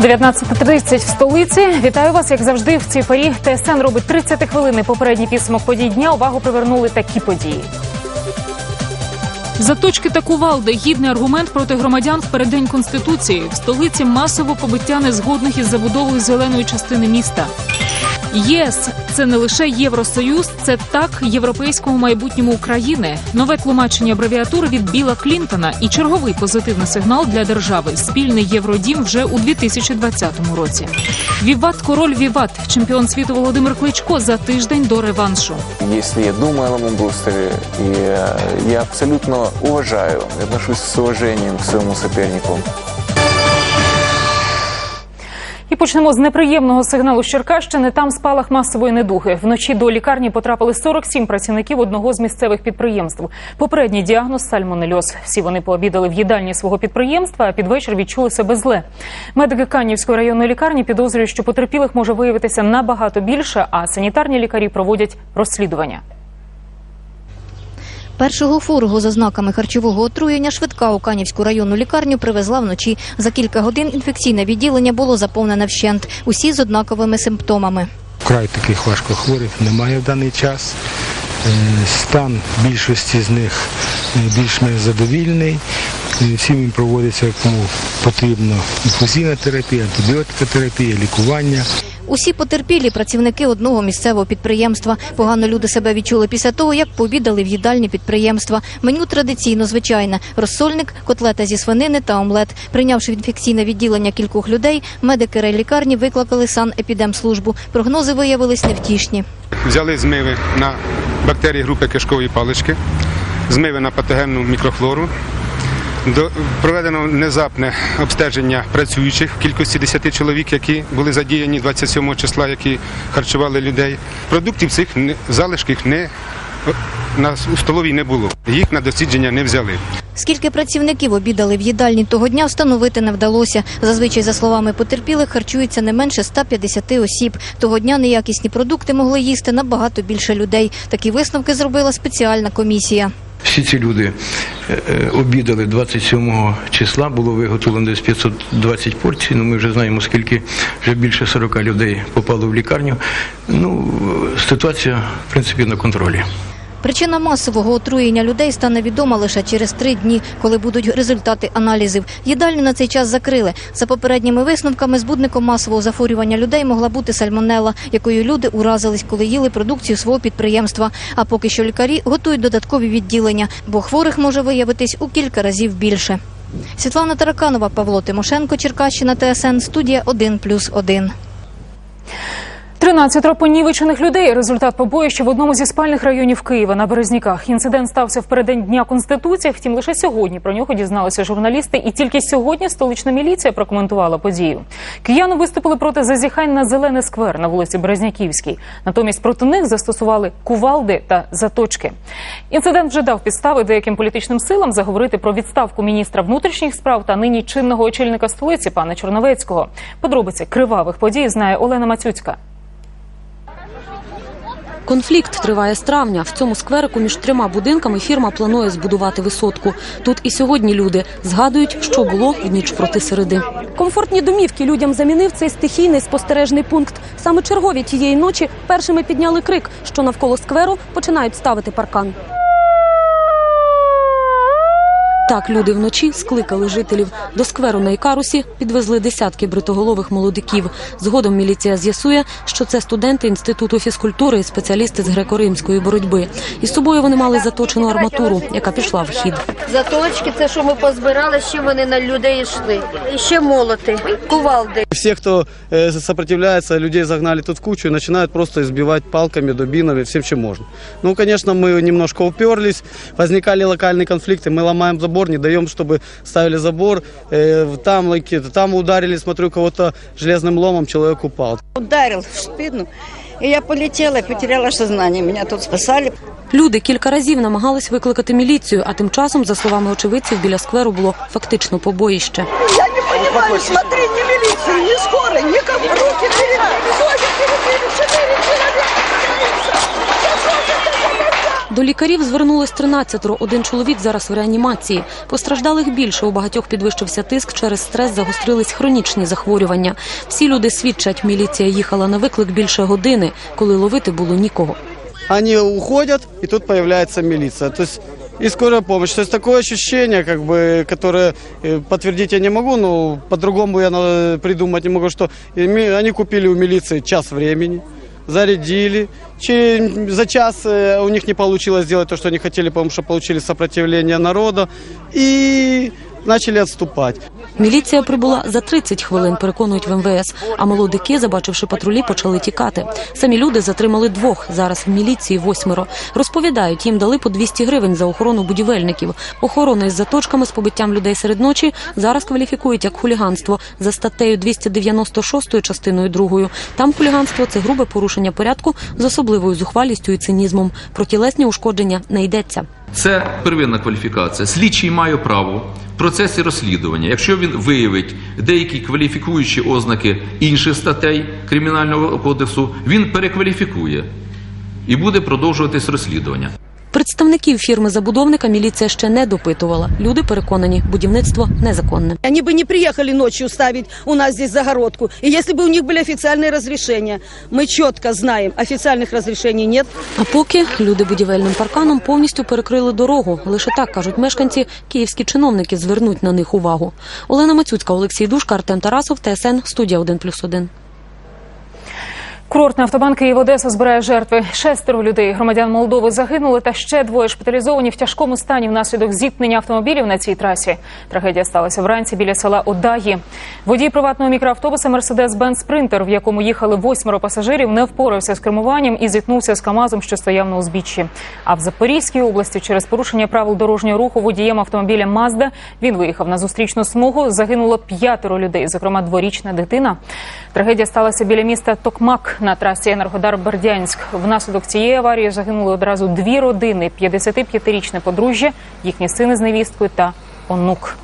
19.30 в столиці. Вітаю вас, як завжди, в цій порі. ТСН робить 30 хвилин. Попередній підсумок подій дня. Увагу привернули такі події. Заточки та кувалди гідний аргумент проти громадян в переддень конституції. В столиці масово побиття незгодних із забудовою зеленої частини міста. ЄС це не лише Євросоюз, це так європейському майбутньому України. Нове тлумачення абревіатури від Біла Клінтона і черговий позитивний сигнал для держави. Спільний євродім вже у 2020 році. Віват король Віват, чемпіон світу Володимир Кличко за тиждень до реваншу. Если я думаю о Ламонбустере, и э, я абсолютно уважаю, отношусь с уважением к своему сопернику. І почнемо з неприємного сигналу з Черкащини. Там спалах масової недуги. Вночі до лікарні потрапили 47 працівників одного з місцевих підприємств. Попередній діагноз сальмонельоз. Всі вони пообідали в їдальні свого підприємства, а під вечір відчули себе зле. Медики Канівської районної лікарні підозрюють, що потерпілих може виявитися набагато більше, а санітарні лікарі проводять розслідування. Першого хворого за знаками харчового отруєння швидка у Канівську районну лікарню привезла вночі. За кілька годин інфекційне відділення було заповнене вщент. Усі з однаковими симптомами. Вкрай таких важкохворих немає в даний час. Е, Стан більшості з них е, більш-менш задовільний. Е, Всім їм проводиться кому потрібно інфузійна терапія, антибіотикотерапія, лікування. Усі потерпілі працівники одного місцевого підприємства. Погано люди себе відчули після того, як пообідали в їдальні підприємства. Меню традиційно звичайне: розсольник, котлета зі свинини та омлет. Прийнявши інфекційне відділення кількох людей, медики райлікарні викликали санепідемслужбу. Прогнози виявились невтішні. Взяли змиви на бактерії групи кишкової палички, змиви на патогенну мікрофлору. Проведено внезапне обстеження працюючих в кількості 10 чоловік, які були задіяні 27 числа, які харчували людей. Продуктів цих залишків не, на, столовій не було. Їх на дослідження не взяли. Скільки працівників обідали в їдальні того дня, встановити не вдалося. Зазвичай, за словами потерпілих, харчується не менше 150 осіб. Того дня неякісні продукти могли їсти набагато більше людей. Такі висновки зробила спеціальна комісія. Всі ці люди е, е, обідали 27 числа, було виготовлено десь 520 порцій. Ну, ми вже знаємо, скільки вже більше 40 людей попало в лікарню. Ну, ситуація, в принципі, на контролі. Причина масового отруєння людей стане відома лише через три дні, коли будуть результати аналізів. Їдальню на цей час закрили. За попередніми висновками, збудником масового захворювання людей могла бути сальмонелла, якою люди уразились, коли їли продукцію свого підприємства. А поки що лікарі готують додаткові відділення, бо хворих може виявитись у кілька разів більше. Світлана Тараканова, Павло Тимошенко, Черкащина, ТСН, студія 1+,1. 13 понівечених людей. Результат побоїща в одному зі спальних районів Києва на Березняках. Інцидент стався в дня конституції. Втім, лише сьогодні про нього дізналися журналісти, і тільки сьогодні столична міліція прокоментувала подію. Кияни виступили проти зазіхань на зелений сквер на вулиці Березняківській. Натомість проти них застосували кувалди та заточки. Інцидент вже дав підстави деяким політичним силам заговорити про відставку міністра внутрішніх справ та нині чинного очільника столиці пана Чорновецького. Подробиці кривавих подій знає Олена Мацюцька. Конфлікт триває з травня. В цьому скверику між трьома будинками фірма планує збудувати висотку. Тут і сьогодні люди згадують, що було в ніч проти середи. Комфортні домівки людям замінив цей стихійний спостережний пункт. Саме чергові тієї ночі першими підняли крик, що навколо скверу починають ставити паркан. Так люди вночі скликали жителів. До скверу на Ікарусі підвезли десятки бритоголових молодиків. Згодом міліція з'ясує, що це студенти інституту фізкультури і спеціалісти з греко-римської боротьби. Із собою вони мали заточену арматуру, яка пішла в хід. Заточки, це що ми позбирали, ще вони на людей йшли. І ще молоти, кувалди. Все, кто э, сопротивляется, людей загнали тут в кучу и начинают просто избивать палками, дубинами, всем, чем можно. Ну, конечно, мы немножко уперлись, возникали локальные конфликты, мы ломаем забор, не даем, чтобы ставили забор, э, там лайки, там ударили, смотрю, кого-то железным ломом, человек упал. Ударил в спину, и я полетела, потеряла сознание. Меня тут спасали. Люди кілька разів намагались викликати міліцію, а тим часом, за словами очевидців, біля скверу було фактично побоїще. Я не понимаю, смотри, ни милицию, ни скорой, никого. Руки перебили, До лікарів звернулось 13 Один чоловік зараз в реанімації. Постраждалих більше. У багатьох підвищився тиск. Через стрес загострились хронічні захворювання. Всі люди свідчать, міліція їхала на виклик більше години, коли ловити було нікого. Они уходят, и тут появляется милиция. То есть и скорая помощь. То есть такое ощущение, как бы, которое э, подтвердить я не могу, но по-другому я э, придумать не могу, что э, ми- они купили у милиции час времени, зарядили. Через, За час э, у них не получилось сделать то, что они хотели, потому что получили сопротивление народа. И начали отступать. Міліція прибула за 30 хвилин, переконують в МВС. А молодики, забачивши патрулі, почали тікати. Самі люди затримали двох. Зараз в міліції восьмеро. Розповідають, їм дали по 200 гривень за охорону будівельників. Охорона із заточками з побиттям людей серед ночі зараз кваліфікують як хуліганство за статтею 296 частиною 2. Там хуліганство це грубе порушення порядку з особливою зухвалістю і цинізмом. Про тілесні ушкодження не йдеться. Це первинна кваліфікація. Слідчий має право в процесі розслідування, якщо він виявить деякі кваліфікуючі ознаки інших статей Кримінального кодексу, він перекваліфікує і буде продовжуватись розслідування. Представників фірми забудовника міліція ще не допитувала. Люди переконані, будівництво незаконне. Они бы не приехали ночью ставить у нас здесь загородку. И если бы у них были официальные разрешения, мы четко знаем, официальных разрешений нет. А поки люди будівельним парканом повністю перекрили дорогу. Лише так кажуть мешканці, київські чиновники звернуть на них увагу. Олена Мацюцька, Олексій Душка, Артем Тарасов, ТСН, студія 1+,1. Курортний автобан Київ Одеса збирає жертви. Шестеро людей, громадян Молдови, загинули, та ще двоє шпиталізовані в тяжкому стані внаслідок зіткнення автомобілів на цій трасі. Трагедія сталася вранці біля села Одаї. Водій приватного мікроавтобуса Мерседес-Бенц Спринтер, в якому їхали восьмеро пасажирів, не впорався з кермуванням і зіткнувся з КАМАЗом, що стояв на узбіччі. А в Запорізькій області через порушення правил дорожнього руху водієм автомобіля Мазда він виїхав на зустрічну смугу. Загинуло п'ятеро людей, зокрема дворічна дитина. Трагедія сталася біля міста Токмак на трасі Енергодар Бердянськ. Внаслідок цієї аварії загинули одразу дві родини: 55-річне подружжя, їхні сини з невісткою та онук.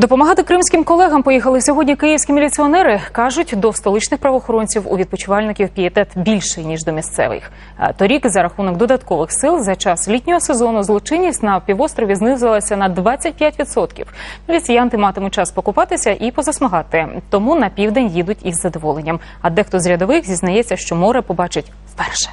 Допомагати кримським колегам поїхали сьогодні київські міліціонери. кажуть, до столичних правоохоронців у відпочивальників пієтет більший ніж до місцевих. Торік за рахунок додаткових сил за час літнього сезону злочинність на півострові знизилася на 25%. Міліціянти матимуть час покупатися і позасмагати. Тому на південь їдуть із задоволенням. А дехто з рядових зізнається, що море побачить вперше.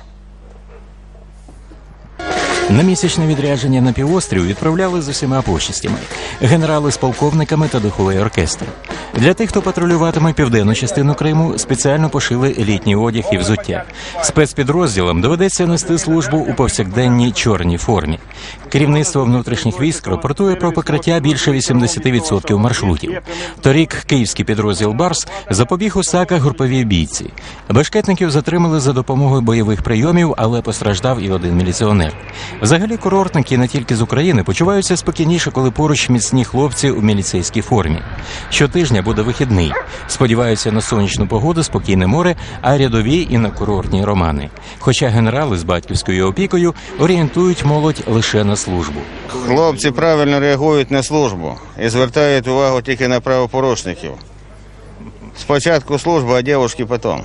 На місячне відрядження на півострів відправляли з усіма почистями генерали з полковниками та духовий оркестр. Для тих, хто патрулюватиме південну частину Криму, спеціально пошили літній одяг і взуття. Спецпідрозділам доведеться нести службу у повсякденній чорній формі. Керівництво внутрішніх військ рапортує про покриття більше 80% маршрутів. Торік київський підрозділ Барс запобіг у саках груповій бійці. Бешкетників затримали за допомогою бойових прийомів, але постраждав і один міліціонер. Взагалі, курортники не тільки з України почуваються спокійніше, коли поруч міцні хлопці у міліцейській формі. Щотижня буде вихідний. Сподіваються на сонячну погоду, спокійне море, а рядові і на курортні романи. Хоча генерали з батьківською опікою орієнтують молодь лише на службу. Хлопці правильно реагують на службу і звертають увагу тільки на правопорушників. Спочатку служба, а дівчатки потім.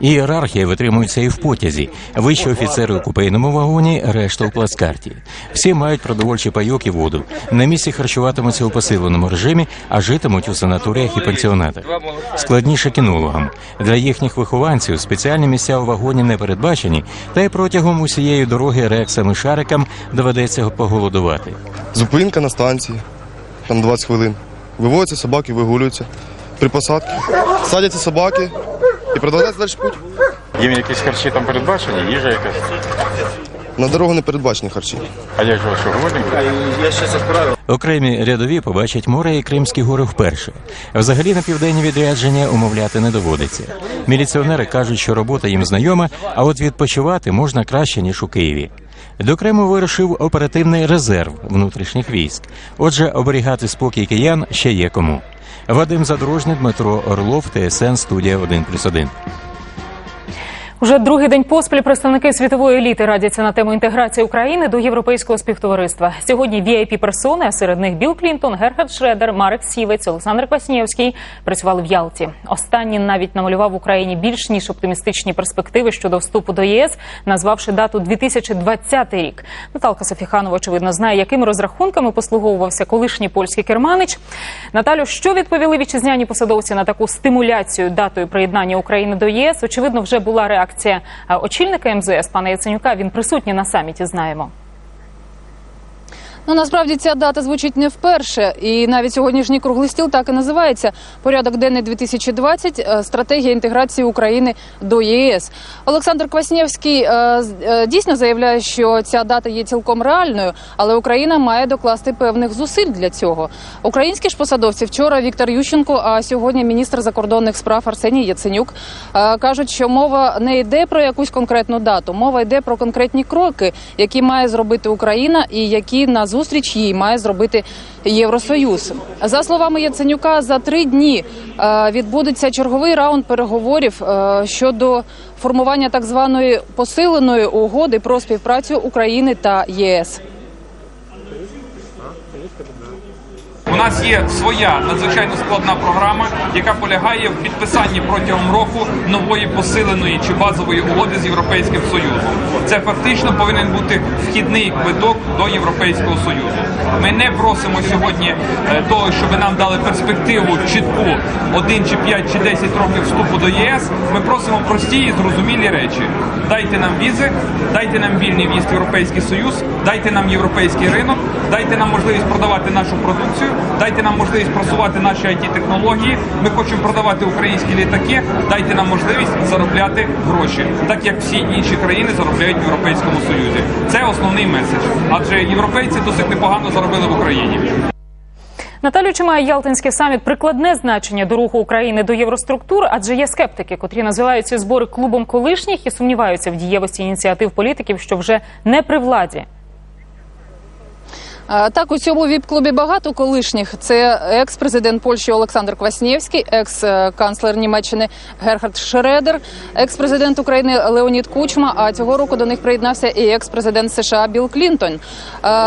Ієрархія витримується і в потязі. Вищі офіцери у купейному вагоні, решта у плацкарті. Всі мають продовольчий пайок і воду. На місці харчуватимуться у посиленому режимі, а житимуть у санаторіях і пансіонатах. Складніше кінологам. Для їхніх вихованців спеціальні місця у вагоні не передбачені, та й протягом усієї дороги рексам і шарикам доведеться поголодувати. Зупинка на станції, там 20 хвилин. Виводяться собаки, вигулюються. При посадці садяться собаки і продовжується далі путь. Їм якісь харчі там передбачені, їжа якась. На дорогу не передбачені харчі. А як же що голодні? Я ще справив. Окремі рядові побачать море і Кримські гори вперше. Взагалі на південні відрядження умовляти не доводиться. Міліціонери кажуть, що робота їм знайома, а от відпочивати можна краще ніж у Києві. До Криму вирушив оперативний резерв внутрішніх військ. Отже, оберігати спокій киян ще є кому. Вадим Задрожний, Дмитро Орлов, ТСН, студія 1+,1. Уже другий день поспіль представники світової еліти радяться на тему інтеграції України до європейського співтовариства. Сьогодні vip персони, а серед них Білл Клінтон, Герхард Шредер, Марек Сівець, Олександр Кваснєвський працювали в Ялті. Останній навіть намалював Україні більш ніж оптимістичні перспективи щодо вступу до ЄС, назвавши дату 2020 рік. Наталка Софіханова очевидно знає, якими розрахунками послуговувався колишній польський керманич. Наталю, що відповіли вітчизняні посадовці на таку стимуляцію датою приєднання України до ЄС? Очевидно, вже була реакція е, очільника МЗС пана Яценюка. Він присутній на саміті. Знаємо. Ну насправді ця дата звучить не вперше, і навіть сьогоднішній круглий стіл так і називається порядок денний 2020 е, стратегія інтеграції України до ЄС. Олександр Кваснєвський е, е, дійсно заявляє, що ця дата є цілком реальною, але Україна має докласти певних зусиль для цього. Українські ж посадовці вчора Віктор Ющенко, а сьогодні міністр закордонних справ Арсеній Яценюк кажуть, що мова не йде про якусь конкретну дату, мова йде про конкретні кроки, які має зробити Україна і які на зустріч їй має зробити Євросоюз. За словами Яценюка, за три дні е, відбудеться черговий раунд переговорів е, щодо формування так званої посиленої угоди про співпрацю України та ЄС. У нас є своя надзвичайно складна програма, яка полягає в підписанні протягом року нової посиленої чи базової угоди з Європейським Союзом. Це фактично повинен бути вхідний квиток до Європейського Союзу. Ми не просимо сьогодні е, того, щоб нам дали перспективу чітку 1 чи 5 чи 10 років вступу до ЄС. Ми просимо прості і зрозумілі речі. Дайте нам візи, дайте нам вільний в'їзд в Європейський Союз, дайте нам європейський ринок, дайте нам можливість продавати нашу продукцію, дайте нам можливість просувати наші it технології. Ми хочемо продавати українські літаки. Дайте нам можливість заробляти гроші, так як всі інші країни заробляють в Європейському Союзі. Це основний меседж. Адже європейці досить непогано заробили в Україні. Наталю, чи має Ялтинський саміт прикладне значення до руху України до євроструктур? Адже є скептики, котрі називають ці збори клубом колишніх і сумніваються в дієвості ініціатив політиків, що вже не при владі. Так, у цьому віп-клубі багато колишніх. Це екс-президент Польщі Олександр Кваснєвський, екс-канцлер Німеччини Герхард Шредер, екс-президент України Леонід Кучма. А цього року до них приєднався і екс-президент США Білл Клінтон.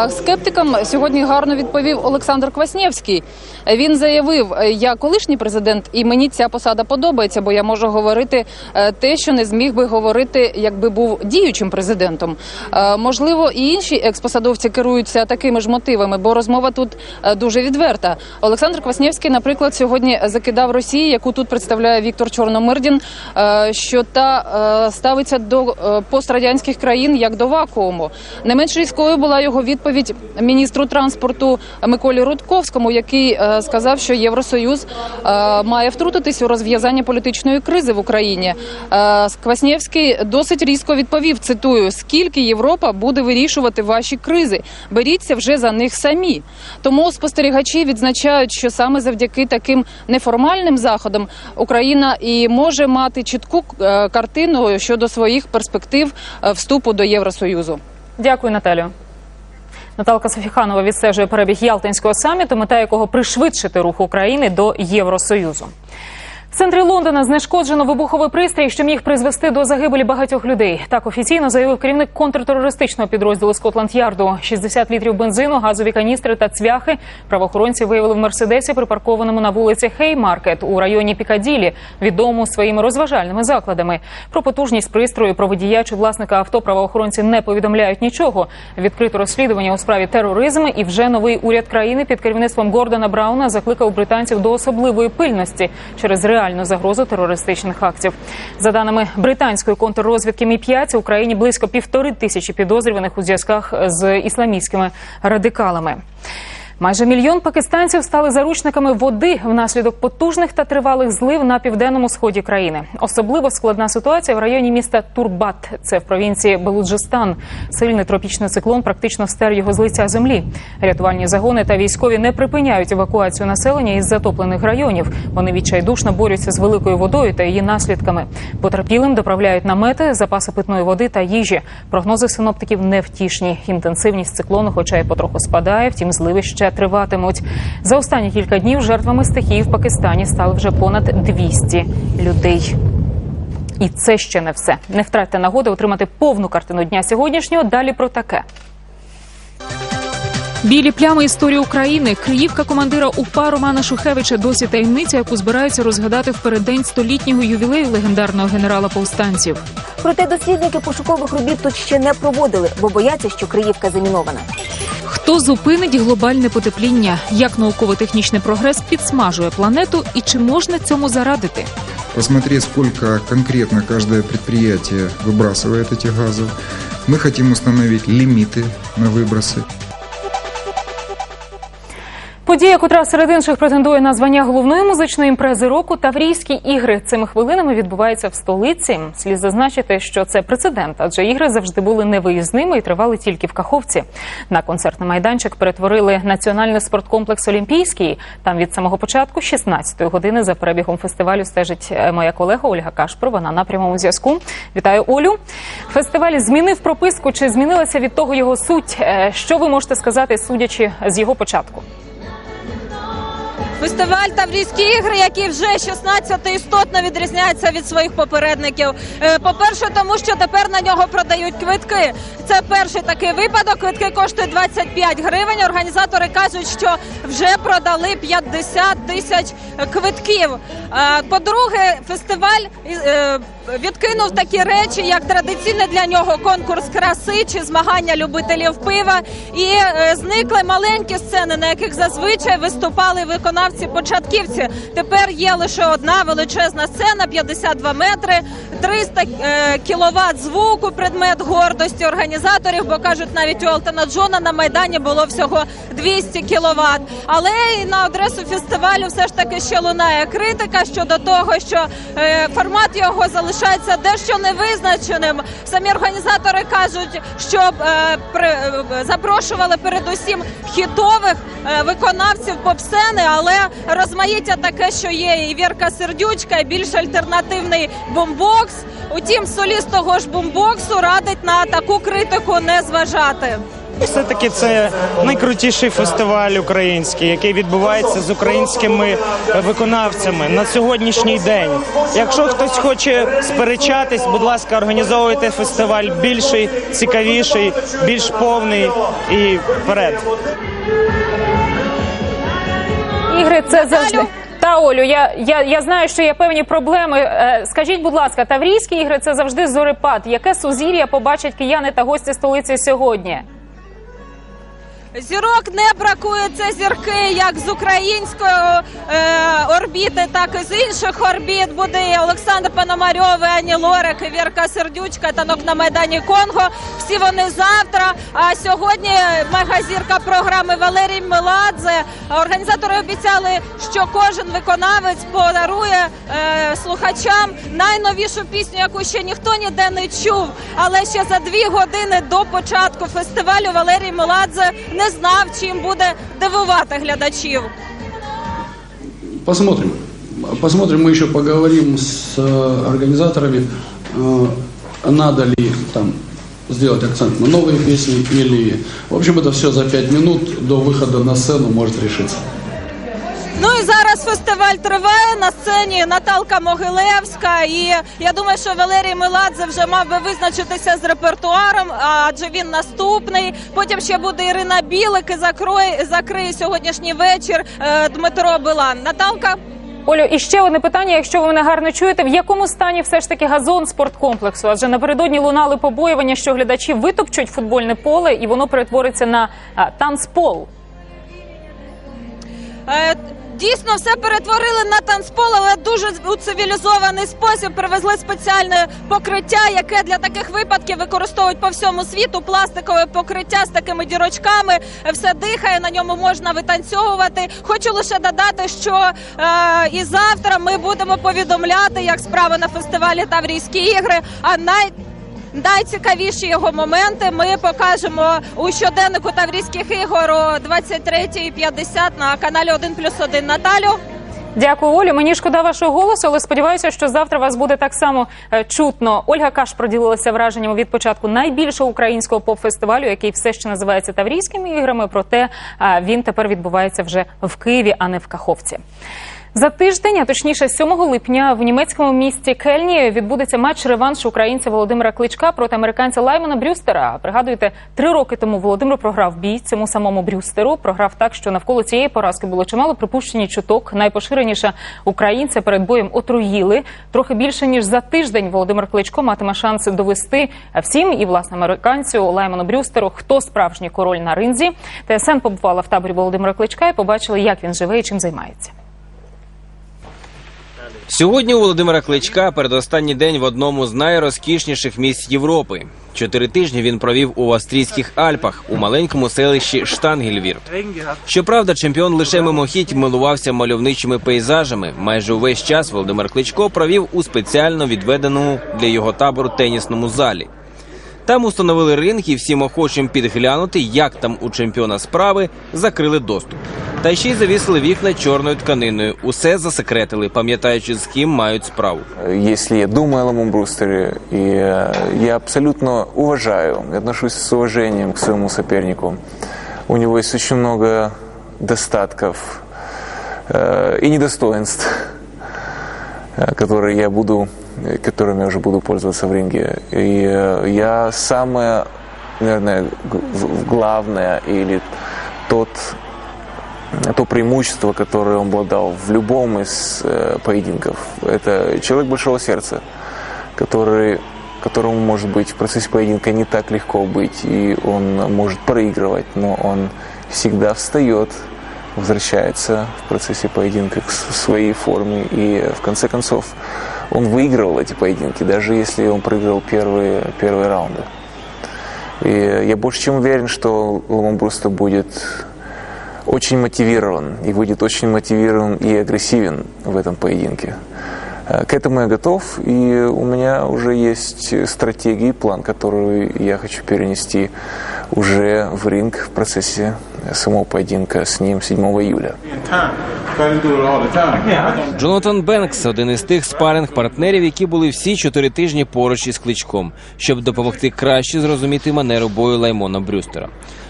Скептикам сьогодні гарно відповів Олександр Кваснєвський. Він заявив: я колишній президент, і мені ця посада подобається, бо я можу говорити е, те, що не зміг би говорити, якби був діючим президентом. Можливо, і інші експосадовці керуються такими ж мотивами, бо розмова тут е, дуже відверта. Олександр Кваснєвський, наприклад, сьогодні закидав Росії, яку тут представляє Віктор Чорномирдін, е, що та е, ставиться до пострадянських країн як до вакууму. Не менш різкою була його відповідь міністру транспорту Миколі Рудковському, який сказав, що Євросоюз має втрутитись у розв'язання політичної кризи в Україні. Кваснєвський досить різко відповів: цитую: скільки Європа буде вирішувати ваші кризи? Беріться вже за них самі. Тому спостерігачі відзначають, що саме завдяки таким неформальним заходам Україна і може мати чітку е, картину щодо своїх перспектив е, вступу до Євросоюзу. Дякую, Наталю. Наталка Софіханова відстежує перебіг Ялтинського саміту, мета якого пришвидшити рух України до Євросоюзу. В центрі Лондона знешкоджено вибуховий пристрій, що міг призвести до загибелі багатьох людей. Так офіційно заявив керівник контртерористичного підрозділу Скотланд-Ярду. 60 літрів бензину, газові каністри та цвяхи правоохоронці виявили в мерседесі, припаркованому на вулиці Хеймаркет у районі Пікаділі, відомому своїми розважальними закладами. Про потужність пристрою, про водія чи власника авто правоохоронці не повідомляють нічого. Відкрито розслідування у справі тероризму, і вже новий уряд країни під керівництвом Гордона Брауна закликав британців до особливої пильності через реальну загрозу терористичних актів. За даними британської контррозвідки Мі 5 в Україні близько півтори тисячі підозрюваних у зв'язках з ісламістськими радикалами. Майже мільйон пакистанців стали заручниками води внаслідок потужних та тривалих злив на південному сході країни. Особливо складна ситуація в районі міста Турбат. Це в провінції Белуджистан. Сильний тропічний циклон практично стер його з лиця землі. Рятувальні загони та військові не припиняють евакуацію населення із затоплених районів. Вони відчайдушно борються з великою водою та її наслідками. Потерпілим доправляють намети, запаси питної води та їжі. Прогнози синоптиків невтішні. Інтенсивність циклону, хоча й потроху спадає, втім зливи ще триватимуть. За останні кілька днів жертвами стихії в Пакистані стали вже понад 200 людей. І це ще не все. Не втратьте нагоди отримати повну картину дня сьогоднішнього. Далі про таке. Білі плями історії України. Криївка командира УПА Романа Шухевича досі таємниця, яку збираються розгадати в переддень столітнього ювілею легендарного генерала повстанців. Проте дослідники пошукових робіт тут ще не проводили, бо бояться, що Криївка замінована. Хто зупинить глобальне потепління? Як науково-технічний прогрес підсмажує планету і чи можна цьому зарадити? посмотреть, сколько конкретно каждое предприятие выбрасывает этих газов. Мы хотим установить лимиты на выбросы. Подія, котра серед інших претендує на звання головної музичної імпрези року Таврійські ігри цими хвилинами відбуваються в столиці. Слід зазначити, що це прецедент, адже ігри завжди були невиїзними і тривали тільки в Каховці. На концертний майданчик перетворили національний спорткомплекс Олімпійський. Там від самого початку, 16-ї години, за перебігом фестивалю стежить е, моя колега Ольга Кашпр. Вона на прямому зв'язку. Вітаю Олю. Фестиваль змінив прописку. Чи змінилася від того його суть? Е, Що ви можете сказати, судячи з його початку? Фестиваль Таврійські ігри, який вже 16 істотно відрізняється від своїх попередників. Е, По-перше, тому що тепер на нього продають квитки. Це перший такий випадок. Квитки коштують 25 гривень. Організатори кажуть, що вже продали 50 тисяч квитків. Е, По-друге, фестиваль е, відкинув такі речі, як традиційний для нього конкурс краси чи змагання любителів пива. І е, зникли маленькі сцени, на яких зазвичай виступали виконавці початківці. Тепер є лише одна величезна сцена, 52 метри, 300 е, кіловат звуку, предмет гордості організаторів, бо кажуть, навіть у Елтона Джона на майдані було всього 200 кіловат. Але і на адресу фестивалю все ж таки ще лунає критика щодо того, що е, формат його залишається дещо невизначеним. Самі організатори кажуть, щоб е, при, е, запрошували передусім хітових е, виконавців попсени, але розмаїття таке, що є і Вірка Сердючка, і більш альтернативний бомбокс. Утім, соліст того ж бомбоксу радить на таку критику не зважати. Все-таки це найкрутіший фестиваль український, який відбувається з українськими виконавцями на сьогоднішній день. Якщо хтось хоче сперечатись, будь ласка, організовуйте фестиваль більший, цікавіший, більш повний і вперед. Ігри це завжди. Та Олю, я, я, я знаю, що є певні проблеми. Е, Скажіть, будь ласка, Таврійські ігри це завжди зорепад. Яке сузір'я побачать кияни та гості столиці сьогодні? Зірок не бракує. Це зірки як з українського е, орбіти, так і з інших орбіт. Буде і Олександр Пономарьов, і Ані Лорик, і Вірка Сердючка, танок на майдані Конго. Всі вони завтра. А сьогодні мегазірка програми Валерій Меладзе. Організатори обіцяли, що кожен виконавець подарує е, слухачам найновішу пісню, яку ще ніхто ніде не чув. Але ще за дві години до початку фестивалю Валерій Меладзе не знав, чим буде дивувати глядачів. Посмотрим. Посмотрим, мы еще поговорим с э, организаторами, э, надо ли там сделать акцент на новые песни или... В общем, это все за пять минут до выхода на сцену может решиться. Фестиваль триває на сцені Наталка Могилевська. І я думаю, що Валерій Меладзе вже мав би визначитися з репертуаром, адже він наступний. Потім ще буде Ірина Білик і закроє, закриє сьогоднішній вечір е, Дмитро Билан. Наталка. Олю, і ще одне питання, якщо ви мене гарно чуєте, в якому стані все ж таки газон спорткомплексу? Адже напередодні лунали побоювання, що глядачі витопчуть футбольне поле і воно перетвориться на а, танцпол. Е, Дійсно, все перетворили на танцпол, але дуже у цивілізований спосіб привезли спеціальне покриття, яке для таких випадків використовують по всьому світу. Пластикове покриття з такими дірочками. Все дихає, на ньому можна витанцьовувати. Хочу лише додати, що е, і завтра ми будемо повідомляти, як справи на фестивалі Таврійські ігри. А най Найцікавіші його моменти ми покажемо у щоденнику Таврійських ігор о 23.50 на каналі 1 плюс 1 Наталю. Дякую, Олю. Мені шкода вашого голосу, але сподіваюся, що завтра вас буде так само е, чутно. Ольга Каш проділилася враженнями від початку найбільшого українського поп-фестивалю, який все ще називається Таврійськими іграми. Проте він тепер відбувається вже в Києві, а не в Каховці. За тиждень, а точніше 7 липня, в німецькому місті Кельні відбудеться матч реванш українця Володимира Кличка проти американця Лаймона Брюстера. Пригадуєте, три роки тому Володимир програв бій цьому самому Брюстеру. Програв так, що навколо цієї поразки було чимало припущені чуток. Найпоширеніше українця перед боєм отруїли. Трохи більше ніж за тиждень Володимир Кличко матиме шанс довести всім і власне американцю Лаймону Брюстеру, хто справжній король на ринзі. ТСН побувала в таборі Володимира Кличка і побачили, як він живе і чим займається. Сьогодні у Володимира Кличка передостанній день в одному з найрозкішніших місць Європи. Чотири тижні він провів у австрійських Альпах у маленькому селищі Штангельвірт. Щоправда, чемпіон лише мимохідь милувався мальовничими пейзажами. Майже увесь час Володимир Кличко провів у спеціально відведеному для його табору тенісному залі. Там установили ринг і всім охочим підглянути, як там у чемпіона справи закрили доступ. Та ще й завісили вікна чорною тканиною. Усе засекретили, пам'ятаючи, з ким мають справу. Если я думаю о Ламон Брустере, и э, я абсолютно уважаю, отношусь с уважением к своему сопернику. У него есть очень много достатков э, и недостоинств, э, которые я буду, э, которыми я уже буду пользоваться в ринге. И э, я самое, наверное, г- в- главное или тот то преимущество, которое он обладал в любом из э, поединков. Это человек большого сердца, который, которому может быть в процессе поединка не так легко быть, и он может проигрывать, но он всегда встает, возвращается в процессе поединка к своей форме, и в конце концов он выигрывал эти поединки, даже если он проиграл первые, первые раунды. И я больше чем уверен, что Ломон Бруста будет очень мотивирован и будет очень мотивирован и агрессивен в этом поединке. Э, К этому я готов, и у меня уже есть стратегия и план, который я хочу перенести уже в ринг в процессе самого поединка с ним 7 июля. Джонатан Бенкс один із тих спаринг партнерів, які були всі чотири тижні поруч із кличком, щоб допомогти краще зрозуміти манеру бою Лаймона Брюстера.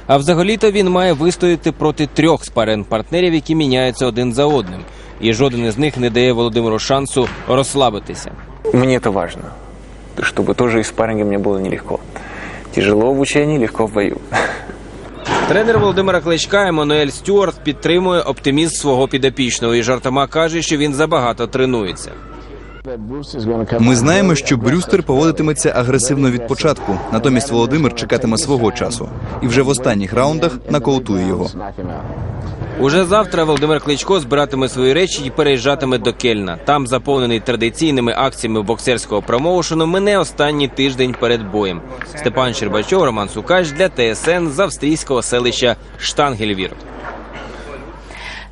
А взагалі-то він має вистояти проти трьох спаринг партнерів, які міняються один за одним, і жоден із них не дає Володимиру шансу розслабитися. Мне это важно, чтобы тоже и в спарринге мне было нелегко. Тяжело в учении, легко в бою. Тренер Володимира Кличка Еммануель Стюарт підтримує оптимізм свого підопічного і жартома каже, що він забагато тренується. Ми знаємо, що Брюстер поводитиметься агресивно від початку. Натомість Володимир чекатиме свого часу і вже в останніх раундах нокаутує його. Уже завтра Володимир Кличко збиратиме свої речі і переїжджатиме до Кельна. Там, заповнений традиційними акціями боксерського промоушену, мине останній тиждень перед боєм. Степан Щербачов, Роман Сукач для ТСН з австрійського селища Штангельвірт.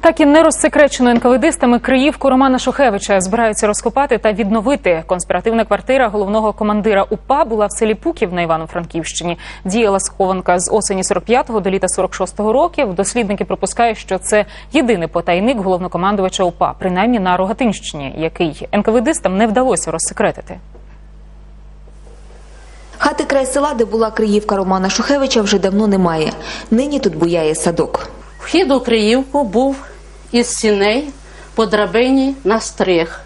Так і не розсекречено НКВДистами Криївку Романа Шухевича збираються розкопати та відновити. Конспіративна квартира головного командира УПА була в селі Пуків на Івано-Франківщині. Діяла схованка з осені 45-го до літа 46-го років. Дослідники припускають, що це єдиний потайник головнокомандувача УПА, принаймні на Рогатинщині, який НКВДистам не вдалося розсекретити. Хати край села, де була Криївка Романа Шухевича, вже давно немає. Нині тут буяє садок. Вхід у Криївку був із сіней по драбині на стриг.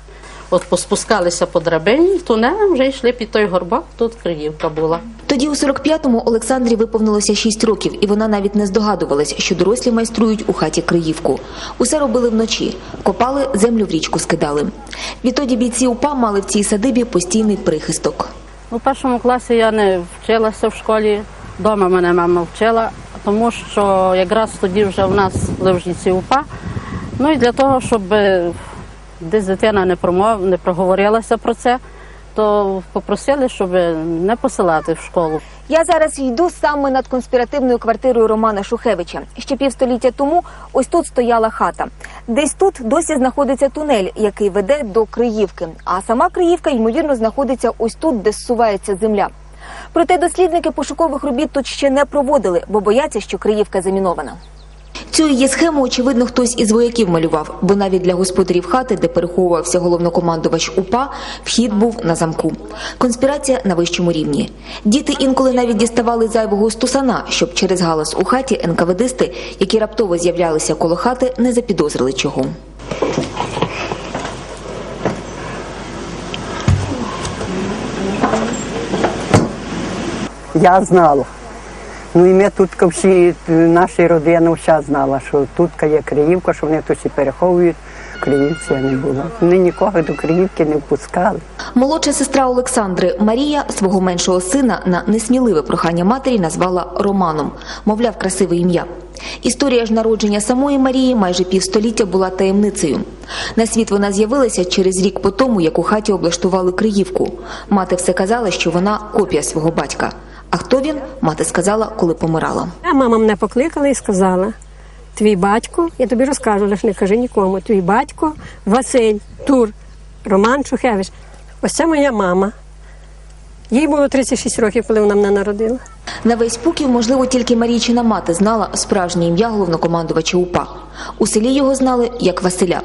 От поспускалися по драбині, тунелем вже йшли під той горбак, тут Криївка була. Тоді у 45-му Олександрі виповнилося 6 років, і вона навіть не здогадувалась, що дорослі майструють у хаті Криївку. Усе робили вночі, копали, землю в річку скидали. Відтоді бійці УПА мали в цій садибі постійний прихисток. У першому класі я не вчилася в школі, вдома мене мама вчила, тому що якраз тоді вже в нас ливжниці УПА. Ну і для того, щоб е, десь дитина не промов, не проговорилася про це, то попросили, щоб не посилати в школу. Я зараз йду саме над конспіративною квартирою Романа Шухевича. Ще півстоліття тому ось тут стояла хата. Десь тут досі знаходиться тунель, який веде до Криївки. А сама Криївка, ймовірно, знаходиться ось тут, де зсувається земля. Проте дослідники пошукових робіт тут ще не проводили, бо бояться, що Криївка замінована. Цю її схему, очевидно, хтось із вояків малював, бо навіть для господарів хати, де переховувався головнокомандувач УПА, вхід був на замку. Конспірація на вищому рівні. Діти інколи навіть діставали зайвого стусана, щоб через галас у хаті НКВДисти, які раптово з'являлися коло хати, не запідозрили чого. Я знала. Ну і ми тут всі, наша родина вся знала, що тут є Криївка, що вони тут переховують. Криївці не була. Вони нікого до Криївки не впускали. Молодша сестра Олександри Марія свого меншого сина на несміливе прохання матері назвала Романом, мовляв, красиве ім'я. Історія ж народження самої Марії майже півстоліття була таємницею. На світ вона з'явилася через рік по тому, як у хаті облаштували Криївку. Мати все казала, що вона копія свого батька. А хто він? Мати сказала, коли помирала. А мама мене покликала і сказала: твій батько, я тобі розкажу, лише не кажи нікому. Твій батько Василь Тур, Роман Шухевич. Ось це моя мама. Їй було 36 років, коли вона мене народила. На весь Пуків, можливо, тільки Марійчина мати знала справжнє ім'я головнокомандувача УПА. У селі його знали як Василя.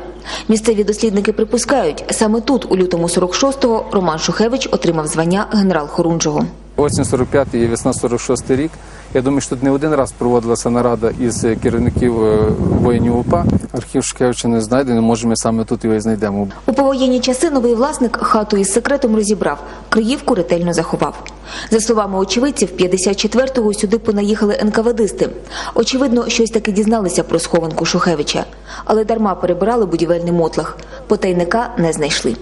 Місцеві дослідники припускають, саме тут, у лютому 46-го, Роман Шухевич отримав звання генерал Хорунжого. Осінь 45 і весна 46 рік. Я думаю, що тут не один раз проводилася нарада із керівників е, воїнів УПА. Архів Шухевича не знайдений, може ми саме тут його і знайдемо. У повоєнні часи новий власник хату із секретом розібрав, Криївку ретельно заховав. За словами очевидців, 54-го сюди понаїхали НКВДисти. Очевидно, щось таки дізналися про схованку Шухевича, але дарма перебирали будівельний мотлах. Потайника не знайшли.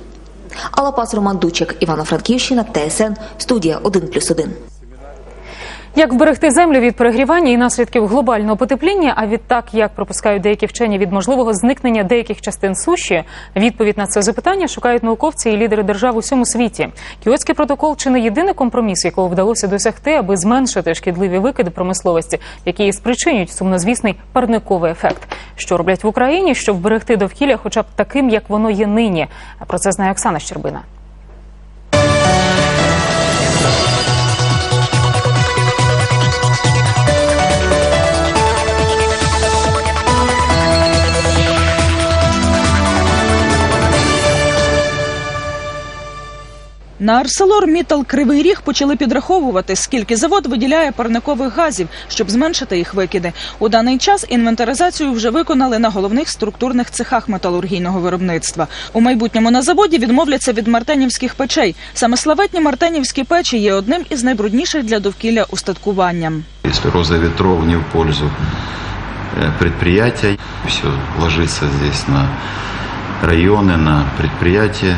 Алапас Роман Дучик, Івано-Франківщина, ТСН, студія 1+,1. Як вберегти землю від перегрівання і наслідків глобального потепління, а відтак, як пропускають деякі вчені від можливого зникнення деяких частин суші, відповідь на це запитання шукають науковці і лідери держав у всьому світі. Кіотський протокол чи не єдиний компроміс, якого вдалося досягти, аби зменшити шкідливі викиди промисловості, які спричинюють сумнозвісний парниковий ефект. Що роблять в Україні, щоб вберегти довкілля, хоча б таким, як воно є нині. Про це знає Оксана Щербина. На ArcelorMittal Кривий Ріг почали підраховувати, скільки завод виділяє парникових газів, щоб зменшити їх викиди. У даний час інвентаризацію вже виконали на головних структурних цехах металургійного виробництва. У майбутньому на заводі відмовляться від мартенівських печей. Саме славетні мартенівські печі є одним із найбрудніших для довкілля устаткуванням. Если роза не в пользу э, предприятия, все ложится здесь на районы, на предприятия.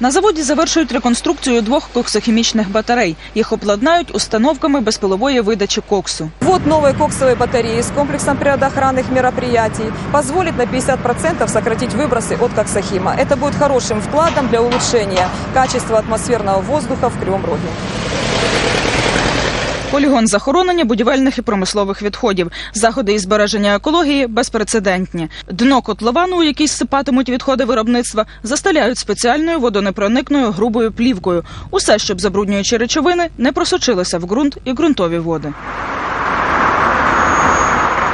На заводі завершують реконструкцію двох коксохімічних батарей. Їх обладнають установками безпилової видачі коксу. Вот новой коксовой батареи с комплексом природоохранных мероприятий позволит на 50% сократить выбросы от коксохима. Это будет хорошим вкладом для улучшения качества атмосферного воздуха в Кривом Роге. Полігон захоронення будівельних і промислових відходів. Заходи із збереження екології безпрецедентні. Дно котловану, у якій сипатимуть відходи виробництва, застеляють спеціальною водонепроникною грубою плівкою. Усе, щоб забруднюючі речовини не просочилися в ґрунт і ґрунтові води.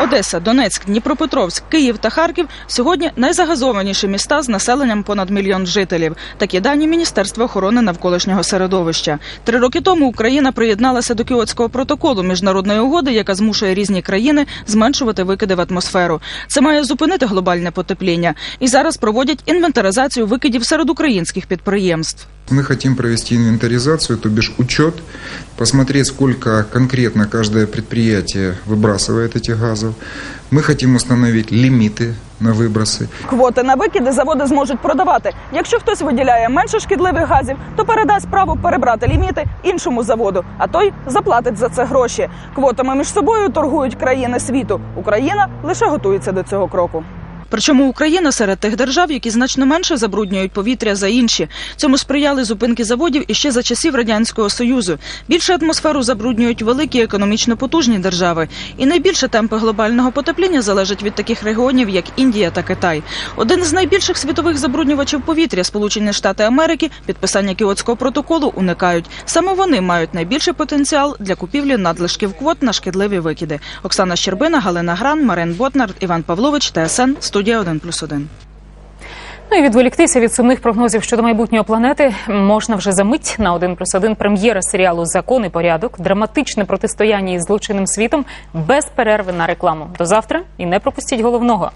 Одеса, Донецьк, Дніпропетровськ, Київ та Харків сьогодні найзагазованіші міста з населенням понад мільйон жителів. Такі дані Міністерства охорони навколишнього середовища. Три роки тому Україна приєдналася до Кіотського протоколу міжнародної угоди, яка змушує різні країни зменшувати викиди в атмосферу. Це має зупинити глобальне потепління. І зараз проводять інвентаризацію викидів серед українських підприємств. Мы хотим провести инвентаризацию, то бишь учет, посмотреть, сколько конкретно каждое предприятие выбрасывает этих газов. Мы хотим установить лимиты на выбросы. Квоти на викиди заводи зможуть продавати. Якщо хтось виділяє менше шкідливих газів, то передасть право перебрати ліміти іншому заводу, а той заплатить за це гроші. Квотами між собою торгують країни світу. Україна лише готується до цього кроку. Причому Україна серед тих держав, які значно менше забруднюють повітря за інші. Цьому сприяли зупинки заводів іще за часів радянського союзу. Більше атмосферу забруднюють великі економічно потужні держави. І найбільше темпи глобального потепління залежать від таких регіонів, як Індія та Китай. Один з найбільших світових забруднювачів повітря, Сполучені Штати Америки, підписання Кіотського протоколу уникають. Саме вони мають найбільший потенціал для купівлі надлишків квот на шкідливі викиди. Оксана Щербина, Галина Гран, Марин Ботнар, Іван Павлович, ТСН, студія 1+,1. Ну і відволіктися від сумних прогнозів щодо майбутнього планети можна вже за мить на 1 плюс 1 прем'єра серіалу Закон і порядок, драматичне протистояння із злочинним світом без перерви на рекламу. До завтра і не пропустіть головного.